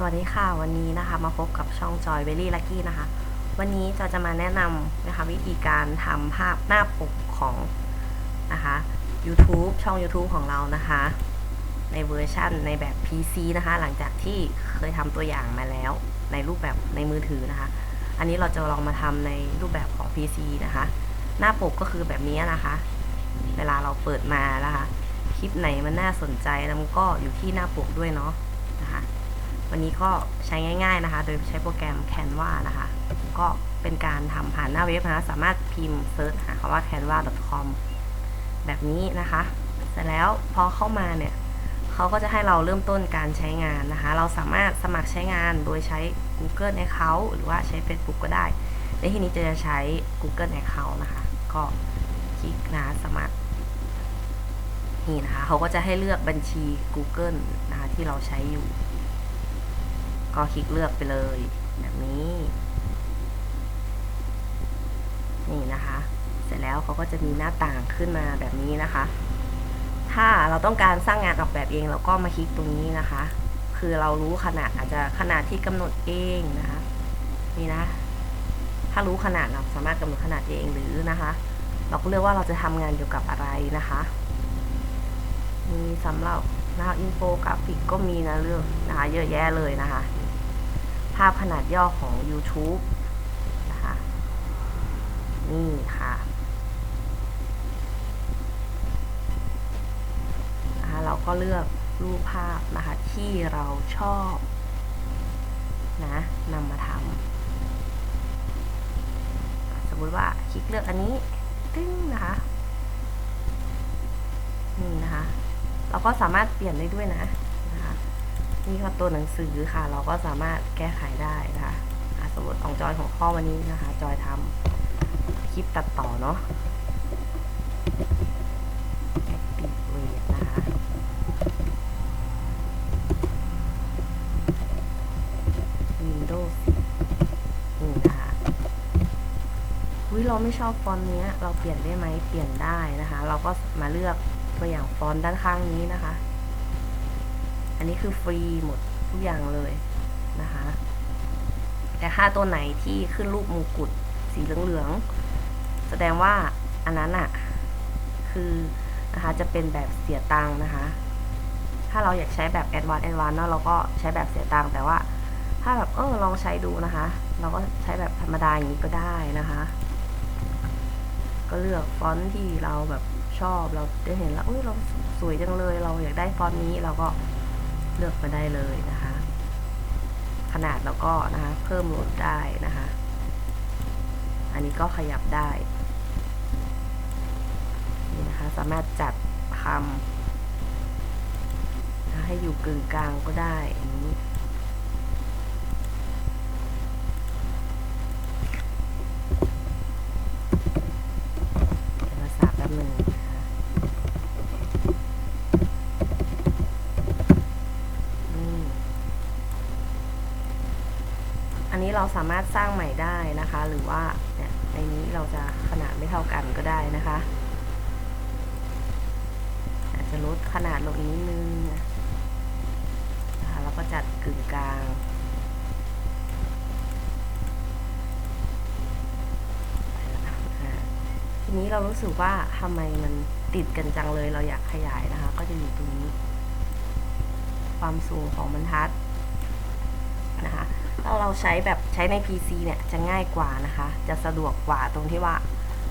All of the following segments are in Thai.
สวัสดีค่ะวันนี้นะคะมาพบกับช่องจอยเบลลี่ลักกี้นะคะ วันนี้จอยจะมาแนะนำนะคะวิธีการทำภาพหน้าปกของนะคะ YouTube ช่อง YouTube ของเรานะคะ ในเวอร์ชั่นในแบบ PC นะคะ หลังจากที่เคยทำตัวอย่างมาแล้วในรูปแบบในมือถือนะคะ อันนี้เราจะลองมาทำในรูปแบบของ PC นะคะ หน้าปกก็คือแบบนี้นะคะ เวลาเราเปิดมานะคะ คลิปไหนมันน่าสนใจแล้วมันก็อยู่ที่หน้าปกด้วยเนาะนะคะ วันนี้ก็ใช้ง่าย ๆนะคะ โดยใช้โปรแกรม Canva นะคะ ก็เป็นการทำผ่านหน้าเว็บนะคะ สามารถพิมพ์เซิร์ชหาคำว่า canva.com แบบนี้นะคะ เสร็จแล้วพอเข้ามาเนี่ยเขาก็จะให้เราเริ่มต้นการใช้งานนะคะ เราสามารถสมัครใช้งานโดยใช้ Google Account หรือว่าใช้ Facebook ก็ได้ ในที่นี้จะใช้ Google Account นะคะ ก็คลิกนะสมัครนี่นะคะเขาก็จะให้เลือกบัญชี Google นะคะที่เราใช้อยู่ ก็คลิกเลือกไปเลย แบบนี้ นี่นะคะ เสร็จแล้วเขาก็จะมีหน้าต่างขึ้นมาแบบนี้นะคะ ถ้าเราต้องการสร้างงานออกแบบเองเราก็มาคลิกตรงนี้นะคะ คือเรารู้ขนาดอาจจะขนาดที่กำหนดเองนะคะ นี่นะ ถ้ารู้ขนาดเราสามารถกำหนดขนาดเองหรือนะคะ เราก็เลือกว่าเราจะทำงานเกี่ยวกับอะไรนะคะมีสำหรับหนะคะอินโฟกราฟิกก็มีนะเรื่องนะคะเยอะแยะเลยนะคะ ภาพขนาดย่อของ YouTube นะคะนี่ค่ะนะคะเราก็เลือกรูปภาพนะคะที่เราชอบนะนำมาทำสมมติว่าคลิกเลือกอันนี้ตึ้งนะคะนี่นะคะ เราก็สามารถเปลี่ยนได้ด้วยนะนะคะ นี่ก็ตัวหนังสือค่ะ เราก็สามารถแก้ไขได้นะคะอะสมมติของจอยของข้อวันนี้นะคะ จอยทำคลิปตัดต่อเนาะ Activate นะคะ Windows 10นี่นะคะวิเราไม่ชอบฟอนต์เนี้ยเราเปลี่ยนได้ไหมเปลี่ยนได้นะคะ เราก็มาเลือกตัวอย่างฟอนต์ด้านข้างนี้นะคะ อันนี้คือฟรีหมดทุกอย่างเลยนะคะ แต่ถ้าตัวไหนที่ขึ้นรูปมงกุฎสีเหลืองๆ แสดงว่าอันนั้นอะคือนะคะจะเป็นแบบเสียตังค์นะคะ ถ้าเราอยากใช้แบบแอดวานซ์แอดวานซ์เนาะเราก็ใช้แบบเสียตังค์แต่ว่า ถ้าแบบเออลองใช้ดูนะคะ เราก็ใช้แบบธรรมดาอย่างนี้ก็ได้นะคะ ก็เลือกฟอนต์ที่เราแบบชอบเราได้เห็นแล้วเอ้ยเราสวยจังเลย เราอยากได้ฟอนต์นี้เราก็ เลือกมาได้เลยนะคะ ขนาดแล้วก็นะคะเพิ่มลดได้นะคะ อันนี้ก็ขยับได้นี่นะคะสามารถจัดทำให้อยู่กึ่งกลางก็ได้อันนี้ เดี๋ยวมาสาบแป๊บหนึ่งนะคะอืมอันนี้ เราสามารถสร้างใหม่ได้นะคะ หรือว่าเนี่ยในนี้เราจะขนาดไม่เท่ากันก็ได้นะคะ อาจจะลดขนาดลงอีกนิดนึงนะคะแล้วก็จัดกึ่งกลางทีนี้เรารู้สึกว่าทำไมมันติดกันจังเลยเราอยากขยายนะคะ ก็จะอยู่ตรงนี้ ความสูงของบรรทัด ถ้าเราใช้แบบใช้ใน PC เนี่ยจะง่ายกว่านะคะ จะสะดวกกว่าตรงที่ว่า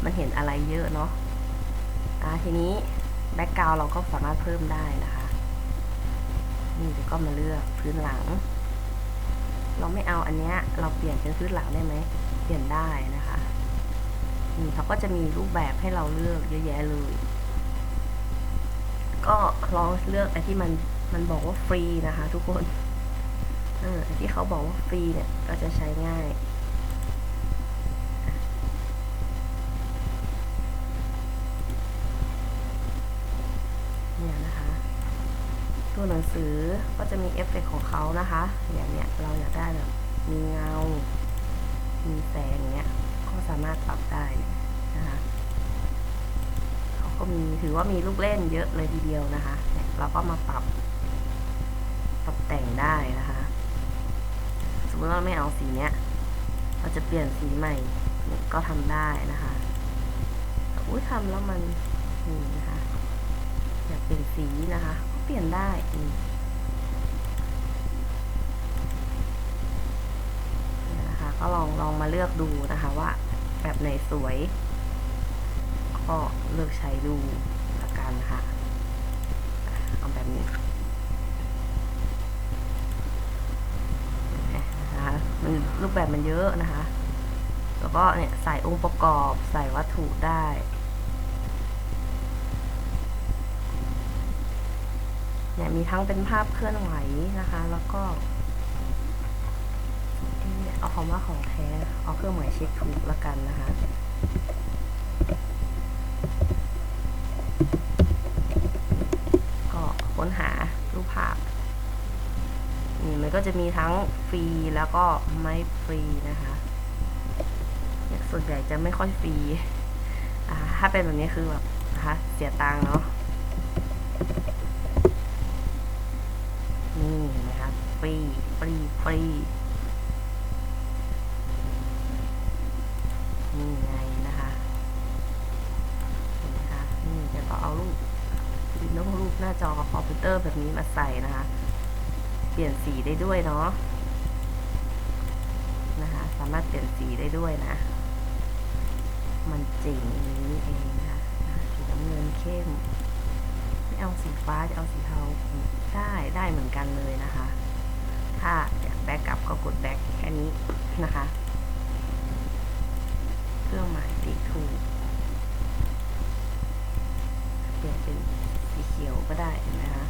มันเห็นอะไรเยอะเนาะอ่าทีนี้แบ็กกราวเราก็สามารถเพิ่มได้นะคะ นี่เดี๋ยวก็มาเลือกพื้นหลัง เราไม่เอาอันเนี้ยเราเปลี่ยนเป็นพื้นหลังได้ไหมเปลี่ยนได้นะคะนี่เขาก็จะมีรูปแบบให้เราเลือกเยอะแยะเลย ก็ลองเลือกไอ้ที่มันมันบอกว่าฟรีนะคะ ทุกคน เออที่เขาบอกว่าฟรีเนี่ยก็จะใช้ง่ายเนี่ยนะคะตัวหนังสือก็จะมีเอฟเฟกต์ของเขานะคะอย่างเนี้ยเราอยากได้แบบมีเงา มีแสงเนี้ยก็สามารถปรับได้นะคะเขาก็มีถือว่ามีลูกเล่นเยอะเลยทีเดียวนะคะเนี่ยเราก็มาปรับ ปรับแต่งได้นะคะ มมติว่าไม่เอาสีเนี้ย เราจะเปลี่ยนสีใหม่ ก็ทำได้นะคะอุ้ยทำแล้วมันนี่นะคะ อยากเปลี่ยนสีนะคะ ก็เปลี่ยนได้นี่นะคะ ก็ลองลองมาเลือกดูนะคะว่า แบบไหนสวย ก็เลือกใช้ดูละกันค่ะอะเอาแบบนี้ นะคะมันรูปแบบมันเยอะนะคะ แล้วก็เนี่ยใส่องค์ประกอบใส่วัตถุได้เนี่ยมีทั้งเป็นภาพเคลื่อนไหวนะคะ แล้วก็เอ๊ะเอาคำว่าของแท้เอาเครื่องหมายเช็คถูกละกันนะคะ ก็ค้นหารูปภาพ นี่ มันก็จะมีทั้งฟรีแล้วก็ไม่ฟรีนะคะส่วนใหญ่จะไม่ค่อยฟรีถ้าเป็นแบบนี้คือแบบนะคะเสียตังค์เนาะนี่นะคะฟรีฟรีฟรีนี่ไงนะคะเห็นไหมคะนี่จะก็เอารูปน้องรูปหน้าจอคอมพิวเตอร์แบบนี้มาใส่นะคะ ปลี่ยนสีได้ด้วยเนาะนะคะ สามารถเปลี่ยนสีได้ด้วยนะ มันจ๋งอย่างนี้เองนะคะสีน้ำเงินเข้ม ไม่เอาสีฟ้าจะเอาสีเทาได้ได้เหมือนกันเลยนะคะ ถ้าอยากแบ็กกลับก็กดแบ็กแค่นี้นะคะ เครื่องหมายตีถูก เปลี่ยนเป็นสีเขียวก็ได้เห็นไหมคะ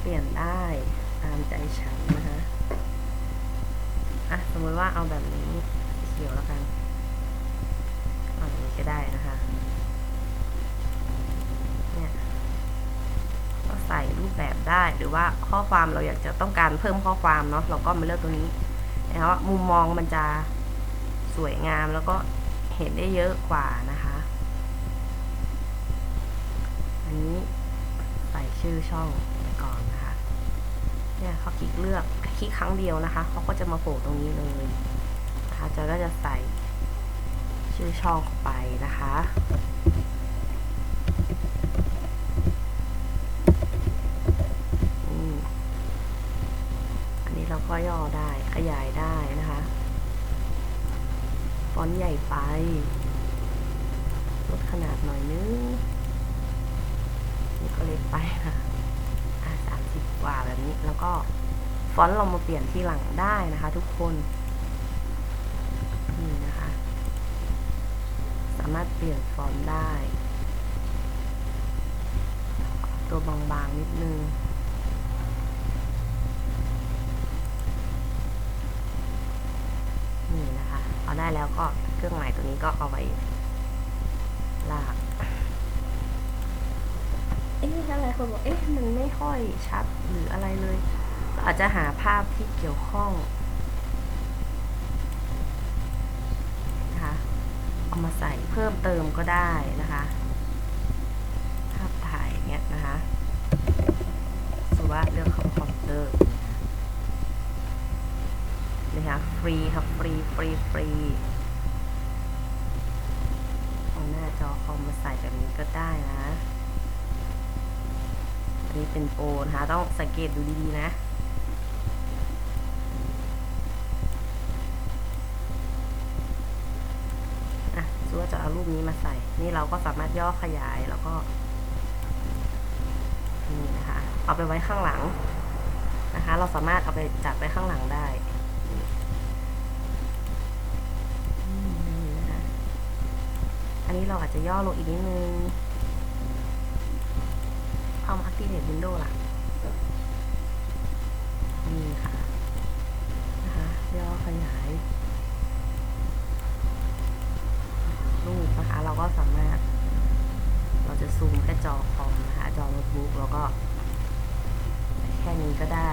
เปลี่ยนได้ตามใจ ฉันนะคะอะ สมมติว่าเอาแบบนี้เขียวแล้วกันเอาอย่างนี้ก็ได้นะคะ เนี่ย ก็ใส่รูปแบบได้ หรือว่าข้อความเราอยากจะต้องการเพิ่มข้อความเนาะ เราก็มาเลือกตัวนี้นะคะว่ามุมมองมันจะสวยงามแล้วก็เห็นได้เยอะกว่านะคะ อันนี้ใส่ชื่อช่องไปก่อนนะคะ เนี่ยเขาคลิกเลือกคลิกครั้งเดียวนะคะเขาก็จะมาโผล่ตรงนี้เลยนะคะจะก็จะใส่ชื่อช่องไปนะคะอันนี้เราก็ย่อได้ขยายได้นะคะฟอนต์ใหญ่ไปลดขนาดหน่อยนึงนี่ก็เล็กไปนะอะ กว่าแบบนี้ แล้วก็ฟอนต์เรามาเปลี่ยนที่หลังได้นะคะ ทุกคนนี่นะคะ สามารถเปลี่ยนฟอนต์ได้ ตัวบางๆนิดนึงนี่นะคะพอได้แล้วก็เครื่องหมายตัวนี้ก็เอาไว้ลาก เอ๊ะอะไรคนบอกเอ๊ะมันไม่ค่อยชัดหรืออะไรเลยอาจจะหาภาพที่เกี่ยวข้องนะคะเอามาใส่เพิ่มเติมก็ได้นะคะภาพถ่ายเนี้ยนะคะสุว่าเลือกคอมคอมเตอร์นะคะฟรีครับฟรีฟรีฟรีเอาหน้าจอคอมมาใส่แบบนี้ก็ได้นะ นี้เป็นโปรนะคะต้องสังเกตดูดีๆนะ อะสมมติว่าจะเอารูปนี้มาใส่ นี่เราก็สามารถย่อขยายแล้วก็ นี่นะคะ เอาไปไว้ข้างหลังนะคะ เราสามารถเอาไปจัดไว้ข้างหลังได้นี่นะคะอันนี้เราอาจจะย่อลงอีกนิดนึง เอามา Activate Windows ล่ะนี่ค่ะนะคะย่อขยายรูปนะคะ เราก็สามารถ เราจะซูมแค่จอคอมนะคะ จอโน้ตบุ๊กแล้วก็ แค่นี้ก็ได้